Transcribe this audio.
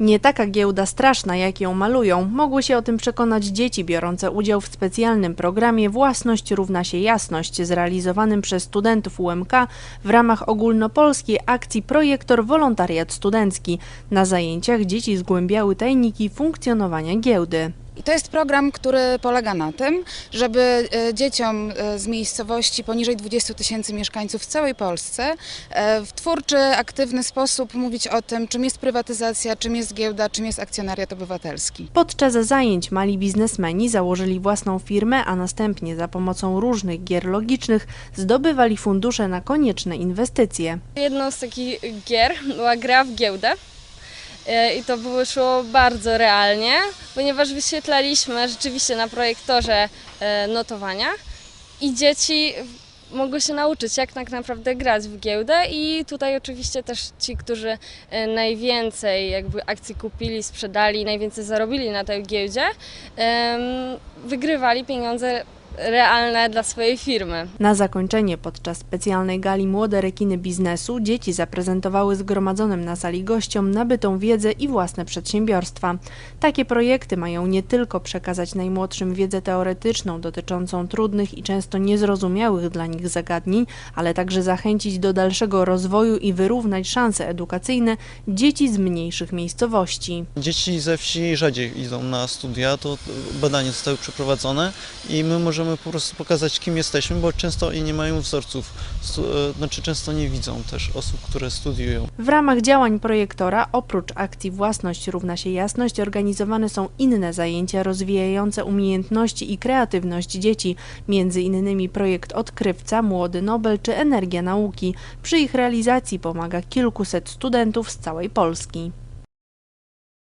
Nie taka giełda straszna, jak ją malują, mogły się o tym przekonać dzieci biorące udział w specjalnym programie Własność równa się jasność, zrealizowanym przez studentów UMK w ramach ogólnopolskiej akcji Projektor Wolontariat Studencki. Na zajęciach dzieci zgłębiały tajniki funkcjonowania giełdy. To jest program, który polega na tym, żeby e, dzieciom e, z miejscowości poniżej 20 tysięcy mieszkańców w całej Polsce e, w twórczy, aktywny sposób mówić o tym, czym jest prywatyzacja, czym jest giełda, czym jest akcjonariat obywatelski. Podczas zajęć mali biznesmeni założyli własną firmę, a następnie za pomocą różnych gier logicznych zdobywali fundusze na konieczne inwestycje. Jedną z takich gier była gra w giełdę. E, I to wyszło bardzo realnie, ponieważ wyświetlaliśmy rzeczywiście na projektorze e, notowania i dzieci mogły się nauczyć, jak tak naprawdę grać w giełdę i tutaj oczywiście też ci, którzy e, najwięcej jakby akcji kupili, sprzedali, najwięcej zarobili na tej giełdzie, wygrywali pieniądze realne dla swojej firmy. Na zakończenie podczas specjalnej gali Młode Rekiny Biznesu dzieci zaprezentowały zgromadzonym na sali gościom nabytą wiedzę i własne przedsiębiorstwa. Takie projekty mają nie tylko przekazać najmłodszym wiedzę teoretyczną dotyczącą trudnych i często niezrozumiałych dla nich zagadnień, ale także zachęcić do dalszego rozwoju i wyrównać szanse edukacyjne dzieci z mniejszych miejscowości. Dzieci ze wsi rzadziej idą na studia, to badania zostały przeprowadzone i my możemy po prostu pokazać, kim jesteśmy, bo często nie mają wzorców, e, znaczy często nie widzą też osób, które studiują. W ramach działań projektora, oprócz akcji Własność równa się jasność, organizowane są inne zajęcia rozwijające umiejętności i kreatywność dzieci, między innymi projekt Odkrywca, Młody Nobel czy Energia Nauki. Przy ich realizacji pomaga kilkuset studentów z całej Polski.